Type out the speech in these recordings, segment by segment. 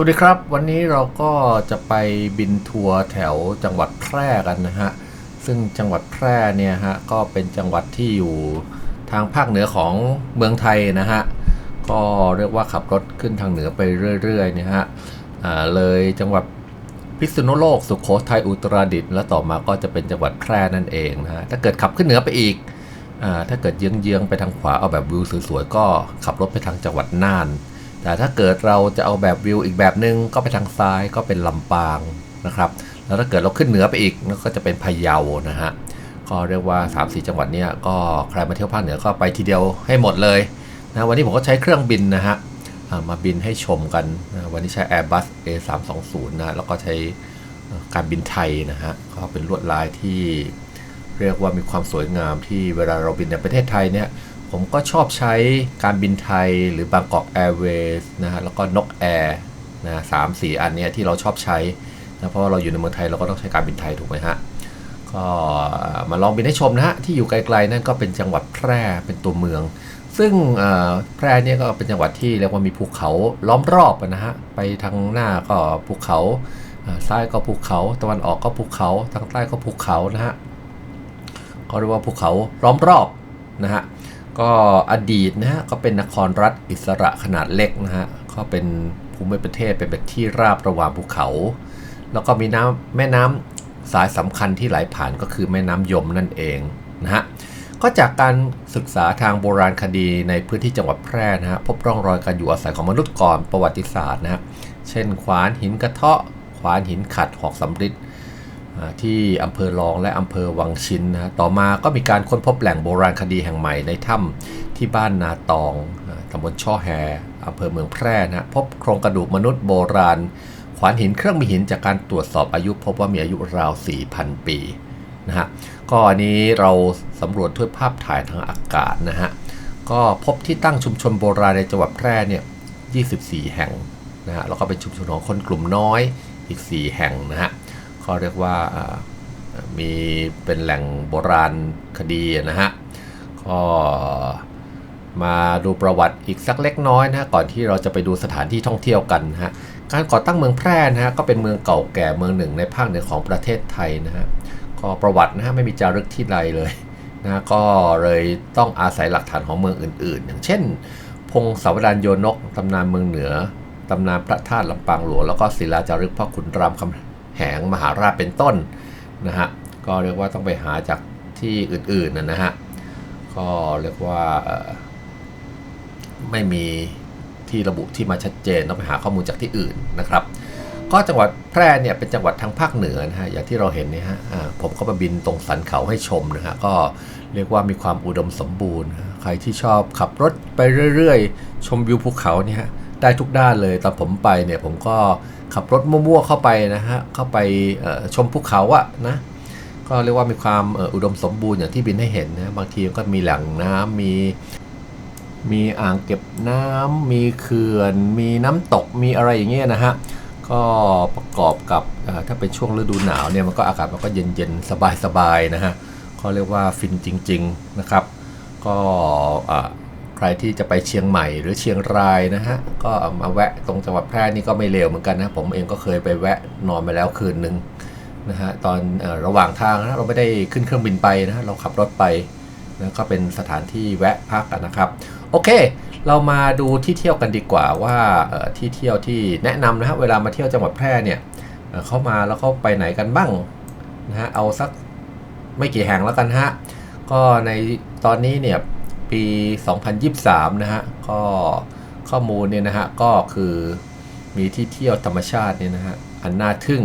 สวัสดีครับ วันนี้เราก็จะไปบินทัวร์แถวจังหวัดแพร่กันนะฮะ ซึ่งจังหวัดแพร่เนี่ยฮะก็เป็นจังหวัดที่อยู่ทางภาคเหนือของเมืองไทยนะฮะ ก็เรียกว่าขับรถขึ้นทางเหนือไปเรื่อยๆเนี่ยฮะเลยจังหวัดพิษณุโลกสุขโขทัยอุตรดิตถ์แล้วต่อมาก็จะเป็นจังหวัดแพร่นั่นเองนะฮะถ้าเกิดขับขึ้นเหนือไปอีกอถ้าเกิดเยื้องๆไปทางขวาเอาแบบวิวสวยๆก็ขับรถไปทางจังหวัดน่าน แต่ถ้าเกิดเราจะเอาแบบวิวอีกแบบนึงก็ไปทางซ้ายก็เป็นลำปางนะครับ แล้วถ้าเกิดเราขึ้นเหนือไปอีกก็จะเป็นพะเยานะฮะก็เรียกว่า 3-4 จังหวัดเนี้ยก็ใครมาเที่ยวภาคเหนือก็ไปทีเดียวให้หมดเลยนะวันนี้ผมก็ใช้เครื่องบินนะฮะมาบินให้ชมกันนะวันนี้ใช้ Airbus A320 นะแล้วก็ใช้การบินไทยนะฮะก็เป็นลวดลายที่เรียกว่ามีความสวยงามที่เวลาเราบินในประเทศไทยเนี่ย ผมก็ชอบใช้การบินไทยหรือบางกอกแอร์เวย์นะฮะแล้วก็นกแอร์นะสามสี่อันเนี้ยที่เราชอบใช้นะเพราะว่าเราอยู่ในเมืองไทยเราก็ต้องใช้การบินไทยถูกไหมฮะก็มาลองบินให้ชมนะฮะที่อยู่ไกลๆนั่นก็เป็นจังหวัดแพร่เป็นตัวเมือง ซึ่งแพร่เนี่ยก็เป็นจังหวัดที่เรียกว่ามีภูเขาล้อมรอบนะฮะไปทางหน้าก็ภูเขาอ่าซ้ายก็ภูเขาตะวันออกก็ภูเขาทางใต้ก็ภูเขานะฮะก็เรียกว่าภูเขาล้อมรอบนะฮะ ก็อดีตนะฮะก็เป็นนครรัฐอิสระขนาดเล็กนะฮะก็เป็นภูมิประเทศเป็นแบบที่ราบระหว่างภูเขา แล้วก็มีน้ำแม่น้ำสายสำคัญที่ไหลผ่านก็คือแม่น้ำยมนั่นเองนะฮะก็จากการศึกษาทางโบราณคดีในพื้นที่จังหวัดแพร่นะฮะพบร่องรอยการอยู่อาศัยของมนุษย์ก่อนประวัติศาสตร์นะฮะเช่นขวานหินกระเทาะขวานหินขัดหอกสำริด ที่อำเภอรองและอำเภอวังชินนะฮะต่อมาก็มีการค้นพบแหล่งโบราณคดีแห่งใหม่ในถ้ำที่บ้านนาตองตำบลช่อแฮอำเภอเมืองแพร่นะฮะพบโครงกระดูกมนุษย์โบราณ ขวานหินเครื่องมีหินจากการตรวจสอบอายุพบว่ามีอายุราว 4,000 ปีนะฮะก็อันนี้เราสำรวจด้วยภาพถ่ายทางอากาศนะฮะก็พบที่ตั้งชุมชนโบราณในจังหวัดแพร่เนี่ย 24 แห่งนะฮะแล้วก็เป็นชุมชนของคนกลุ่มน้อยอีก 4 แห่งนะฮะ ก็เรียกว่ามีเป็นแหล่งโบราณคดีนะฮะก็มาดูประวัติอีกสักเล็กน้อยนะะก่อนที่เราจะไปดูสถานที่ท่องเที่ยวกันนะฮะการก่อตั้งเมืองแพร่นะฮะก็เป็นเมืองเก่าแก่เมืองหนึ่งในภาคเหนือของประเทศไทยนะฮะก็ประวัตินะฮะไม่มีจารึกที่ใดเลยนะฮะก็เลยต้องอาศัยหลักฐานของเมืองอื่น ๆ อย่างเช่น พงศาวดารโยนกตำนานเมืองเหนือตำนานพระธาตุลำปางหลวงแล้วก็ศิลาจารึกพ่อขุนรามคำ แหงมหาราชเป็นต้นนะฮะก็เรียกว่าต้องไปหาจากที่อื่นๆนะฮะก็เรียกว่าไม่มีที่ระบุที่มาชัดเจนต้องไปหาข้อมูลจากที่อื่นนะครับ ก็จังหวัดแพร่เนี่ยเป็นจังหวัดทางภาคเหนือนะฮะอย่างที่เราเห็นเนี่ยฮะผมก็มาบินตรงสันเขาให้ชมนะฮะก็เรียกว่ามีความอุดมสมบูรณ์ ใครที่ชอบขับรถไปเรื่อยๆ ชมวิวภูเขาเนี่ย ได้ทุกด้านเลยตอนผมไปเนี่ยผมก็ขับรถมั่วๆเข้าไปนะฮะเข้าไปชมภูเขาอะนะก็เรียกว่ามีความอุดมสมบูรณ์อย่างที่บินให้เห็นนะบางทีก็มีแหล่งน้ำมีมีอ่างเก็บน้ำมีเขื่อน มีน้ำตกมีอะไรอย่างเงี้ยนะฮะก็ประกอบกับถ้าเป็นช่วงฤดูหนาวเนี่ยมันก็อากาศมันก็เย็นๆสบายๆนะฮะก็เรียกว่าฟินจริง ๆนะครับ ก็อ่า ใครที่จะไปเชียงใหม่หรือเชียงรายนะฮะ ก็มาแวะตรงจังหวัดแพร่นี่ก็ไม่เลวเหมือนกันนะ ผมเองก็เคยไปแวะนอนไปแล้วคืนหนึ่งนะฮะตอนอระหว่างทางนะเราไม่ได้ขึ้นเครื่องบินไปนะเราขับรถไปนะก็เป็นสถานที่แวะพักนะครับ โอเค เรามาดูที่เที่ยวกันดีกว่าว่าที่เที่ยวที่แนะนำนะฮะเวลามาเที่ยวจังหวัดแพร่เนี่ยเข้ามาแล้วเขาไปไหนกันบ้างนะฮะเอาสักไม่กี่แห่งแล้วกันฮะก็ในตอนนี้เนี่ย ปี 2023 นะฮะ ก็ข้อมูลเนี่ยนะฮะ ก็คือมีที่เที่ยวธรรมชาติเนี่ยนะฮะ อันน่าทึ่ง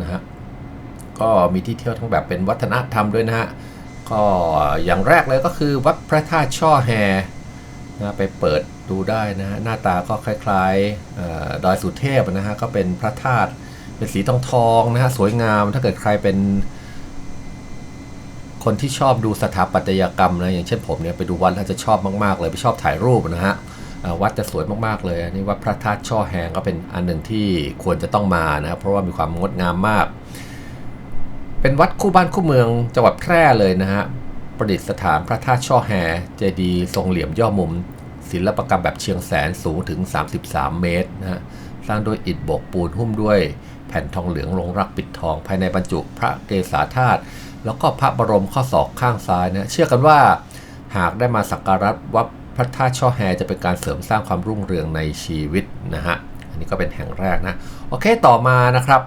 นะฮะ ก็มีที่เที่ยวทั้งแบบเป็นวัฒนธรรมด้วยนะฮะ ก็อย่างแรกเลยก็คือวัดพระธาตุช่อแฮนะไปเปิดดูได้นะฮะ หน้าตาก็คล้ายๆดอยสุเทพนะฮะ ก็เป็นพระธาตุเป็นสีทองทองๆนะฮะ สวยงาม ถ้าเกิดใครเป็น คนที่ชอบดูสถาปัตยกรรมนะอย่างเช่นผมเนี่ยไปดูวัดแล้วจะชอบมากๆเลยไปชอบถ่ายรูปนะฮะวัดจะสวยมากๆเลยอันนี่วัดพระธาตุช่อแหงก็เป็นอันหนึ่งที่ควรจะต้องมานะครับเพราะว่ามีความงดงามมาก เป็นวัดคู่บ้านคู่เมืองจังหวัดแพร่เลยนะฮะประดิษฐานพระธาตุช่อแฮเจดีย์ทรงเหลี่ยมย่อมุม ศิลปกรรมแบบเชียงแสนสูงถึง 33 เมตรนะฮะสร้างด้วยอิฐบกปูนหุ้มด้วยแผ่นทองเหลืองลงรักปิดทองภายในบรรจุพระเกศาธาตุ แล้วก็พระบรมข้อศอกข้างซ้ายนะเชื่อกันว่าหากได้มาสักการะวัดพระธาตุช่อแฮจะเป็นการเสริมสร้างความรุ่งเรืองในชีวิตนะฮะอันนี้ก็เป็นแห่งแรกนะโอเคต่อมานะครับ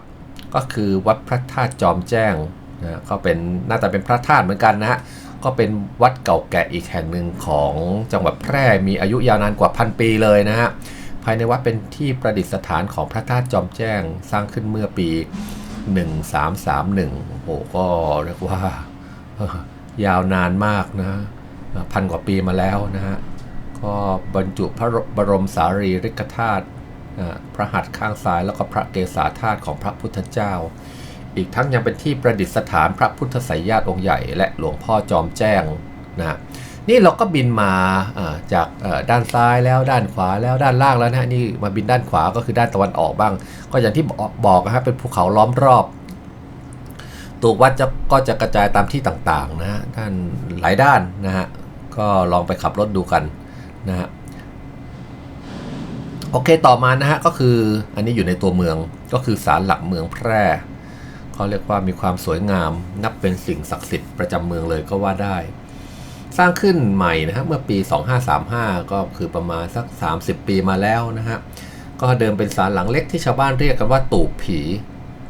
ก็คือวัดพระธาตุจอมแจ้งนะก็เป็นน่าจะเป็นพระธาตุเหมือนกันนะฮะก็เป็นวัดเก่าแก่อีกแห่งหนึ่งของจังหวัดแพร่มีอายุยาวนานกว่าพันปีเลยนะฮะภายในวัดเป็นที่ประดิษฐานของพระธาตุจอมแจ้งสร้างขึ้นเมื่อปี 1331 โอ้โห ก็เรียกว่ายาวนานมากนะพันกว่าปีมาแล้วนะฮะ ก็บรรจุพระบรมสารีริกธาตุพระหัตถ์ข้างซ้ายแล้วก็พระเกศาธาตุของพระพุทธเจ้า อีกทั้งยังเป็นที่ประดิษฐานพระพุทธไสยญาติองค์ใหญ่ และหลวงพ่อจอมแจ้งนะ นี่เราก็บินมาจากด้านซ้ายแล้วด้านขวาแล้วด้านล่างแล้วนะฮะนี่มาบินด้านขวาก็คือด้านตะวันออกบ้าง ก็อย่างที่บอกบอกนะฮะเป็นภูเขาล้อมรอบตัววัดจะก็จะกระจายตามที่ต่างๆนะฮะด้านหลายด้านนะฮะก็ลองไปขับรถดูกันนะฮะโอเคต่อมานะฮะก็คืออันนี้อยู่ในตัวเมืองก็คือศาลหลักเมืองแพร่เขาเรียกว่ามีความสวยงาม นับเป็นสิ่งศักดิ์สิทธิ์ประจำเมืองเลยก็ว่าได้ สร้างขึ้นใหม่นะฮะเมื่อปี 2535 ก็คือประมาณสัก 30 ปีมาแล้วนะฮะก็เดิมเป็นศาลหลังเล็กที่ชาวบ้านเรียกกันว่าตูบผี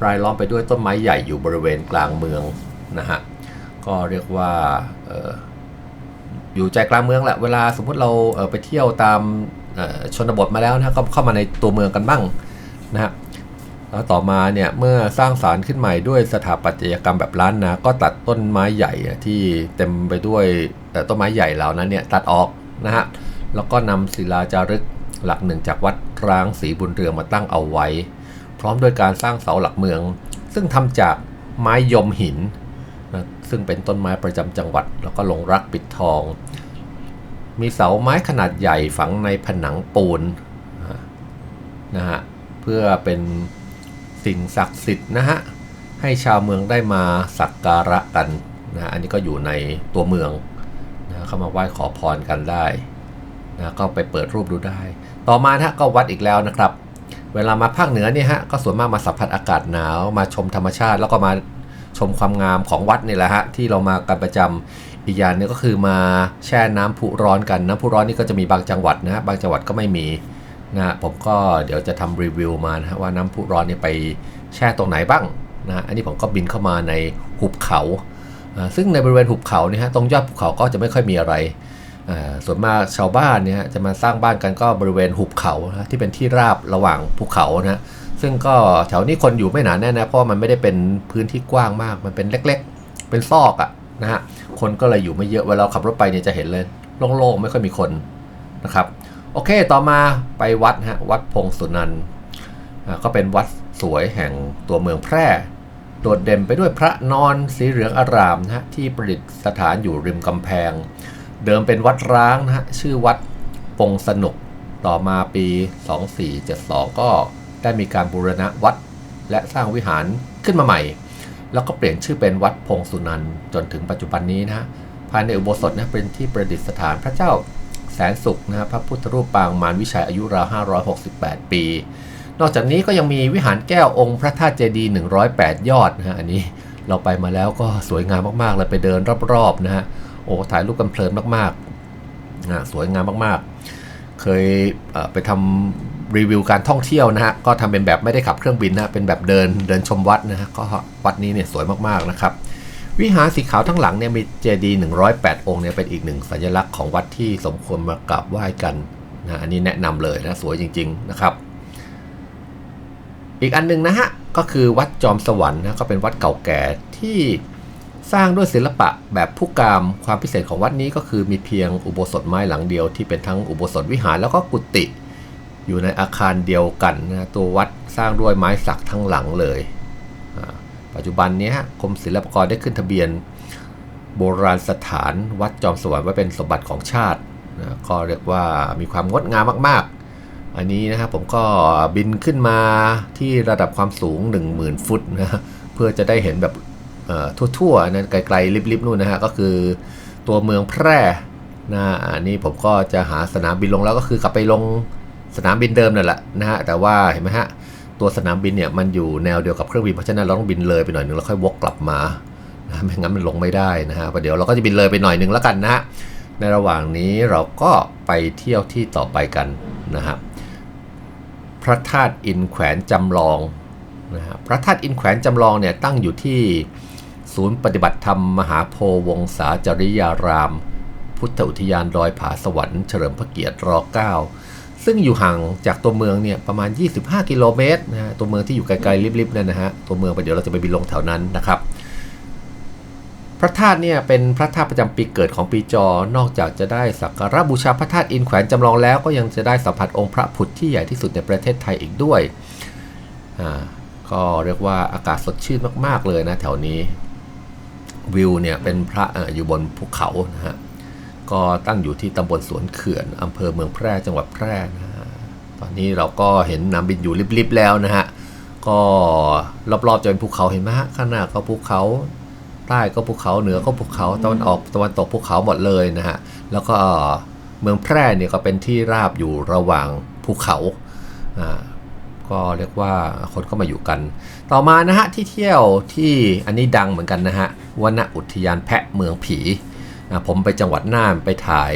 รายล้อมไปด้วยต้นไม้ใหญ่อยู่บริเวณกลางเมืองนะฮะก็เรียกว่าออยู่ใจกลางเมืองแหละเวลาสมมุติเราเไปเที่ยวตามชนบทมาแล้วนะก็เข้ามาในตัวเมืองกันบ้างนะฮะแล้วต่อมาเนี่ยเมื่อสร้างศาลขึ้นใหม่ด้วยสถาปัตยกรรมแบบล้านนาก็ตัดต้นไม้ใหญ่ที่เต็มไปด้วย เอ่ต้นไม้ใหญ่เหล่านั้นเนี่ยตัดออกนะฮะแล้วก็นำศิลาจารึกหลักหนึ่งจากวัดร้างศรีบุญเรืองมาตั้งเอาไว้ พร้อมโดยการสร้างเสาหลักเมือง ซึ่งทำจากไม้ยมหินนะซึ่งเป็นต้นไม้ประจำจังหวัด แล้วก็ลงรักปิดทอง มีเสาไม้ขนาดใหญ่ฝังในผนังปูนนะฮะเพื่อเป็นสิ่งศักดิ์สิทธิ์นะฮะให้ชาวเมืองได้มาสักการะกันนะฮะอันนี้ก็อยู่ในตัวเมือง เข้ามาไหว้ขอพรกันได้นะก็ไปเปิดรูปดูได้ ต่อมานะฮะก็วัดอีกแล้วนะครับ เวลามาภาคเหนือเนี่ยฮะก็ส่วนมากมาสัมผัสอากาศหนาว มาชมธรรมชาติ แล้วก็มาชมความงามของวัดนี่แหละฮะที่เรามากันประจำอีกอย่างหนึงก็คือมาแช่น้ำพุร้อนกันน้ำพุร้อนนี่ก็จะมีบางจังหวัดนะบางจังหวัดก็ไม่มีนะผมก็เดี๋ยวจะทำรีวิวมานะฮะว่าน้ำพุร้อนเนี่ยไปแช่ตรงไหนบ้างนะอันนี้ผมก็บินเข้ามาในหุบเขา ซึ่งในบริเวณหุบเขาเนี่ยฮะตรงยอดภูเขาก็จะไม่ค่อยมีอะไร ส่วนมากชาวบ้านเนี่ยจะมาสร้างบ้านกันก็บริเวณหุบเขาที่เป็นที่ราบระหว่างภูเขานะฮะซึ่งก็แถวนี้คนอยู่ไม่หนาแน่นนะเพราะมันไม่ได้เป็นพื้นที่กว้างมากมันเป็นเล็กๆ เป็นซอกอะนะฮะคนก็เลยอยู่ไม่เยอะเวลาขับรถไปเนี่ยจะเห็นเลยโล่งๆไม่ค่อยมีคนนะครับโอเค ต่อมาไปวัดฮะวัดพงสุนันก็เป็นวัดสวยแห่งตัวเมืองแพร่ ดดเด่นไปด้วยพระนอนสีเหลืองอารามนะฮะที่ประดิษฐานอยู่ริมกำแพง เดิมเป็นวัดร้างนะฮะชื่อวัดปงสนุกต่อมาปี 2472 ก็ได้มีการบูรณะวัดและสร้างวิหารขึ้นมาใหม่ แล้วก็เปลี่ยนชื่อเป็นวัดพงสุนันจนถึงปัจจุบันนี้นะฮะภายในอุโบสถนะเป็นที่ประดิษฐานพระเจ้าแสนสุขนะฮะพระพุทธรูปปางมารวิชัยอายุราว568 ปี นอกจากนี้ก็ยังมีวิหารแก้วองค์พระธาตุเจดีย์108 ยอดนะฮะอันนี้เราไปมาแล้วก็สวยงามมากๆเลยไปเดินรอบๆนะฮะโอ้ถ่ายรูปกันเพลินมากๆนะสวยงามมากๆ เคยเไปทำรีวิวการท่องเที่ยวนะฮะก็ทำเป็นแบบไม่ได้ขับเครื่องบินนะเป็นแบบเดินเดินชมวัดนะฮะก็วัดนี้เนี่ยสวยมากๆนะครับวิหารสีขาวทั้งหลังเนี่ยมีเจดีย์108 องค์เนี่ยเป็นอีกหนึ่งสัญลักษณ์ของวัดที่สมควรมากราบไหว้กันนะอันนี้แนะนำเลยนะสวยจริง ๆ นะครับ อีกอันหนึงนะฮะ ก็คือวัดจอมสวรรค์นะก็เป็นวัดเก่าแก่ที่สร้างด้วยศิลปะแบบผู้กามความพิเศษของวัดนี้ก็คือมีเพียงอุโบสถไม้หลังเดียวที่เป็นทั้งอุโบสถวิหารแล้วก็กุฏิอยู่ในอาคารเดียวกันนะตัววัดสร้างด้วยไม้สักทั้งหลังเลย ปัจจุบันนี้กรมศิลปากรได้ขึ้นทะเบียน โบราณสถานวัดจอมสวรรค์ไว้เป็นสมบัติของชาตินะก็เรียกว่ามีความงดงามมากๆ อันนี้นะครับผมก็บินขึ้นมาที่ระดับความสูง 10,000 ฟุตนะเพื่อจะได้เห็นแบบทั่วๆนะไกลๆลิบๆนู่นนะฮะก็คือตัวเมืองแพร่นะอันนี้ผมก็จะหาสนามบินลงแล้วก็คือกลับไปลงสนามบินเดิมนั่นแหละนะฮะแต่ว่าเห็นไหมฮะตัวสนามบินเนี่ยมันอยู่แนวเดียวกับเครื่องบินเพราะฉะนั้นเราต้องบินเลยไปหน่อยนึงแล้วค่อยวกกลับมานะไม่งั้นมันลงไม่ได้นะฮะประเดี๋ยวเราก็จะบินเลยไปหน่อยนึงแล้วกันนะฮะในระหว่างนี้เราก็ไปเที่ยวที่ต่อไปกันนะครับ ระธาตุอินแขวนจำลองนะฮะพระธาตุอินแขวนจำลองเนี่ยตั้งอยู่ที่ศูนย์ปฏิบัติธรรมมหาโพวงศาจริยาราม พุทธอุทยานดอยผาสวรรค์เฉลิมพระเกียรติร9ซึ่งอยู่ห่างจากตัวเมืองเนี่ยประมาณ 25 กิโลเมตรนะฮะตัวเมืองที่อยู่ไกลๆริบๆนั่นนะฮะตัวเมืองไปเดี๋ยวเราจะไปบินลงแถวนั้นนะครับ พระธาตุเนี่ยเป็นพระธาตุประจำปีเกิดของปีจอ นอกจากจะได้สักการะบูชาพระธาตุอินแขวนจำลองแล้วก็ยังจะได้สัมผัสองค์พระพุทธที่ใหญ่ที่สุดในประเทศไทยอีกด้วย อ่า ก็เรียกว่าอากาศสดชื่นมากๆเลยนะแถวนี้วิวเนี่ยเป็นพระอยู่บนภูเขานะฮะ ก็ตั้งอยู่ที่ตำบลสวนเขื่อนอำเภอเมืองแพร่จังหวัดแพร่นะฮะ ตอนนี้เราก็เห็นน้ำบินอยู่ริบๆแล้วนะฮะ ก็รอบๆจะเป็นภูเขาเห็นไหมฮะข้างหน้าก็ภูเขา ใต้ก็ภูเขาเหนือก็ภูเขาตะวันออกตะวันตกภูเขาหมดเลยนะฮะแล้วก็เมืองแพร่เนี่ยก็เป็นที่ราบอยู่ระหว่างภูเขาอ่าก็เรียกว่าคนก็มาอยู่กัน ต่อมานะฮะที่เที่ยวที่อันนี้ดังเหมือนกันนะฮะวนอุทยานแพะเมืองผีนะผมไปจังหวัดน่านไปถ่าย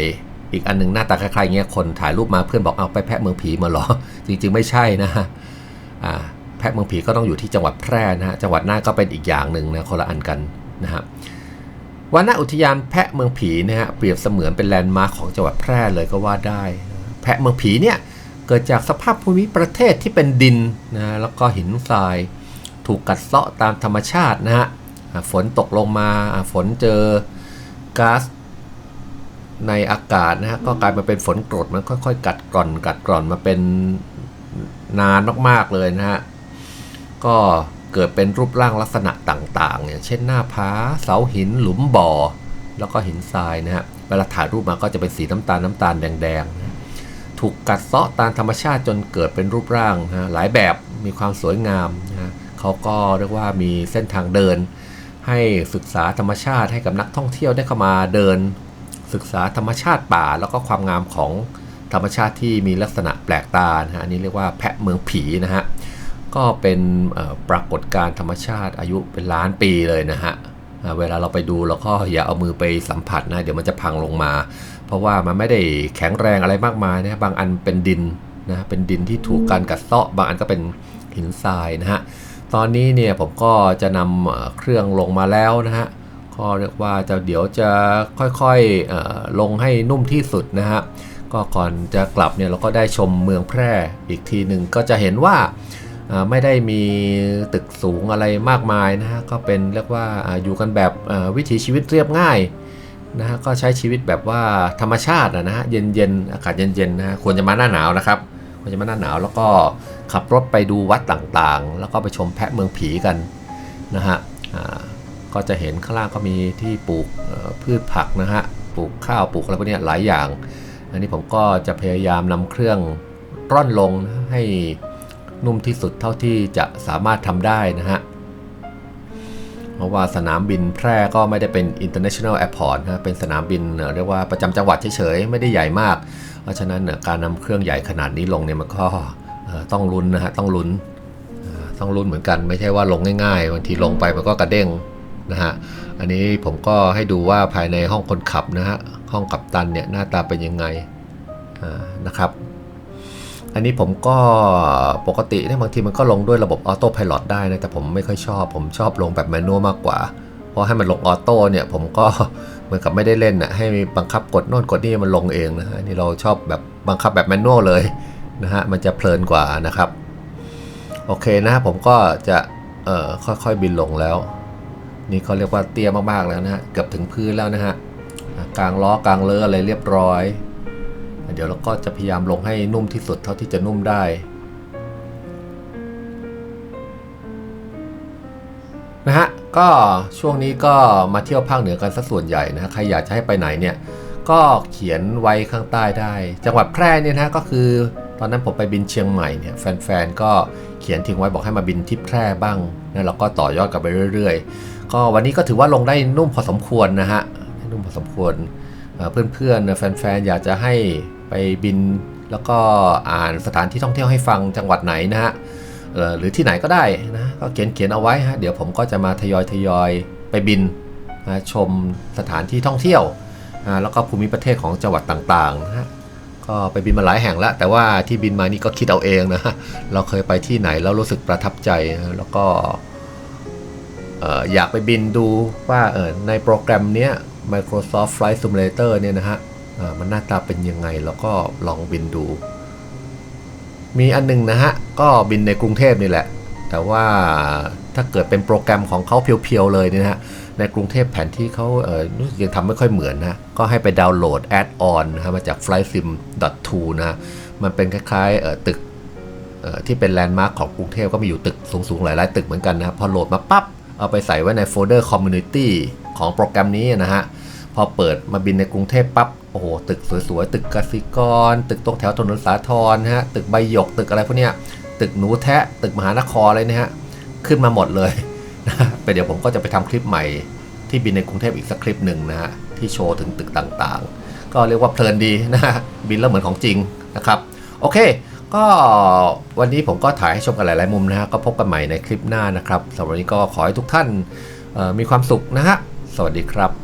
อีกอันหนึงหน้าตาคล้ายๆเงี้ยคนถ่ายรูปมาเพื่อนบอกเอาไปแพะเมืองผีมาหรอ จริงๆไม่ใช่นะฮะอ่าแพะเมืองผีก็ต้องอยู่ที่จังหวัดแพร่นะฮะจังหวัดน่านก็เป็นอีกอย่างหนึ่งนะคนละอันกัน นะฮะวันณอุทยานแพะเมืองผีนี่ยฮะเปรียบเสมือนเป็นแลนด์มาร์คของจังหวัดแพร่เลยก็ว่าได้ แพะเมืองผีเนี่ยเกิดจากสภาพภูมิประเทศที่เป็นดินนะแล้วก็หินทราย ถูกกัดเซาะตามธรรมชาตินะฮะฝนตกลงมาฝนเจอก๊าซในอากาศนะฮะก็กลายมาเป็นฝนกรดมันค่อยๆ กัดกร่อน กัดกร่อนมาเป็นนานมากๆเลยนะฮะก็ เกิดเป็นรูปร่างลักษณะต่างๆอย่างเช่นหน้าผาเสาหินหลุมบ่อ แล้วก็หินทรายนะฮะเวลาถ่ายรูปมาก็จะเป็นสีน้ำตาลน้ำตาลแดงๆ ถูกกัดเซาะตามธรรมชาติจนเกิดเป็นรูปร่างนะหลายแบบมีความสวยงามนะฮะเขาก็เรียกว่ามีเส้นทางเดิน ให้ศึกษาธรรมชาติให้กับนักท่องเที่ยวได้เข้ามาเดิน ศึกษาธรรมชาติป่า แล้วก็ความงามของธรรมชาติที่มีลักษณะแปลกตานะฮะอันนี้เรียกว่าแพะเมืองผีนะฮะ ก็เป็นปรากฏการณ์ธรรมชาติอายุเป็นล้านปีเลยนะฮะเวลาเราไปดูเราก็อย่าเอามือไปสัมผัสนะเดี๋ยวมันจะพังลงมา เพราะว่ามันไม่ได้แข็งแรงอะไรมากมายนะบางอันเป็นดินนะเป็นดินที่ถูกการกัดเซาะ บางอันก็เป็นหินทรายนะฮะตอนนี้เนี่ยผมก็จะนำเครื่องลงมาแล้วนะฮะก็เรียกว่าจะเดี๋ยวจะค่อยๆลงให้นุ่มที่สุดนะฮะก็ก่อนจะกลับเนี่ยเราก็ได้ชมเมืองแพร่อีกทีหนึ่งก็จะเห็นว่า ไม่ได้มีตึกสูงอะไรมากมายนะฮะก็เป็นเรียกว่าอยู่กันแบบวิถีชีวิตเรียบง่ายนะฮะก็ใช้ชีวิตแบบว่าธรรมชาตินะฮะเย็นๆอากาศเย็นๆนะฮะควรจะมาหน้าหนาวนะครับควรจะมาหน้าหนาวแล้วก็ขับรถไปดูวัดต่างๆ แล้วก็ไปชมแพะเมืองผีกันนะฮะก็จะเห็นข้างล่างก็มีที่ปลูกพืชผักนะฮะปลูกข้าวปลูกอะไรพวกนี้หลายอย่าง อันนี้ผมก็จะพยายามนำเครื่องร่อนลงให้ นุ่มที่สุดเท่าที่จะสามารถทำได้นะฮะ เพราะว่าสนามบินแพร่ก็ไม่ได้เป็น international airport นะเป็นสนามบินเรียกว่าประจำจังหวัดเฉยๆ ไม่ได้ใหญ่มาก เพราะฉะนั้นการนำเครื่องใหญ่ขนาดนี้ลงเนี่ยมันก็ต้องลุ้นนะฮะต้องลุ้นต้องลุ้นเหมือนกันไม่ใช่ว่าลงง่ายๆบางทีลงไปมันก็กระเด้งนะฮะอันนี้ผมก็ให้ดูว่าภายในห้องคนขับนะฮะห้องกัปตันเนี่ยหน้าตาเป็นยังไงนะครับ อันนี้ผมก็ปกติเนี่ยบางทีมันก็ลงด้วยระบบออโต้พ l o t ได้นะแต่ผมไม่ค่อยชอบ ผมชอบลงแบบแมนนวลมากกว่า เพราะให้มันลงออโต้เนี่ยผมก็เหมือนกับไม่ได้เล่นนะให้บังคับกดโน่นกดนี่มันลงเองนะฮะอันนี่เราชอบแบบบังคับแบบแมนนวลเลยนะฮะมันจะเพลินกว่านะครับ โอเคนะผมก็จะเอ่อค่อยๆบินลงแล้ว นี่เขาเรียกว่าเตี้ยมากๆแล้วนะฮะเกือบถึงพื้นแล้วนะฮะอะกลางล้อกลางเลออะไรเรียบร้อย เดี๋ยวเราก็จะพยายามลงให้นุ่มที่สุดเท่าที่จะนุ่มได้นะฮะก็ช่วงนี้ก็มาเที่ยวภาคเหนือกันสัส่วนใหญ่นะฮะใครอยากจะให้ไปไหนเนี่ยก็เขียนไว้ข้างใต้ได้ จังหวัดแพร่เนี่ยนะก็คือ ตอนนั้นผมไปบินเชียงใหม่เนี่ยแฟนๆก็เขียนทิ้งไว้บอกให้มาบินที่แพร่บ้างนะเราก็ต่อยอดกันไปเรื่อย ๆ ก็วันนี้ก็ถือว่าลงได้นุ่มพอสมควรนะฮะนุ่มพอสมควรเพื่อนๆแฟนๆอยากจะให้ ไปบินแล้วก็อ่านสถานที่ท่องเที่ยวให้ฟังจังหวัดไหนนะฮะหรือที่ไหนก็ได้นะก็เขียนเขียนเอาไว้ฮะเดี๋ยวผมก็จะมาทยอยทยอยไปบินมาชมสถานที่ท่องเที่ยวแล้วก็ภูมิประเทศของจังหวัดต่างๆนะฮะก็ไปบินมาหลายแห่งแล้ว แต่ว่าที่บินมานี่ก็คิดเอาเองนะเราเคยไปที่ไหนแล้วรู้สึกประทับใจแล้วก็เอ่อยากไปบินดูว่าในโปรแกรมเนี้ย Microsoft Flight Simulator เนี่ยนะฮะ มันหน้าตาเป็นยังไงแล้วก็ลองบินดู มีอันหนึงนะฮะ ก็บินในกรุงเทพนี่แหละ แต่ว่าถ้าเกิดเป็นโปรแกรมของเขาเพียวๆเลยเนี่ยนะฮะในกรุงเทพแผนที่เขาเออรู้สึกยังทำไม่ค่อยเหมือนนะก็ให้ไปดาวน์โหลดแอดออนนะฮะมาจาก flightsim.to นะมันเป็นคล้ายๆเออตึกเออที่เป็นแลนด์มาร์คของกรุงเทพก็มีอยู่ตึกสูงๆ หลายๆ ตึกเหมือนกันนะครับพอโหลดมาปั๊บเอาไปใส่ไว้ในโฟลเดอร์คอมมูนิตี้ของโปรแกรมนี้นะฮะ พอเปิดมาบินในกรุงเทพปั๊บ โอ้โหตึกสวยๆตึกกสิกร ตึกตรงแถวถนนสาทรฮะตึกใบหยกตึกอะไรพวกเนี้ยตึกหนูแทะตึกมหานครอะไรนี่ยฮะขึ้นมาหมดเลยนะฮะไปเดี๋ยวผมก็จะไปทำคลิปใหม่ที่บินในกรุงเทพอีกสักคลิปหนึ่งนะฮะที่โชว์ถึงตึกต่างๆ ก็เรียกว่าเพลินดีนะฮะบินแล้วเหมือนของจริงนะครับโอเค ก็วันนี้ผมก็ถ่ายให้ชมกันหลายๆมุมนะฮะก็พบกันใหม่ในคลิปหน้านะครับสำหรับวันนี้ก็ขอให้ทุกท่านมีความสุขนะฮะสวัสดีครับ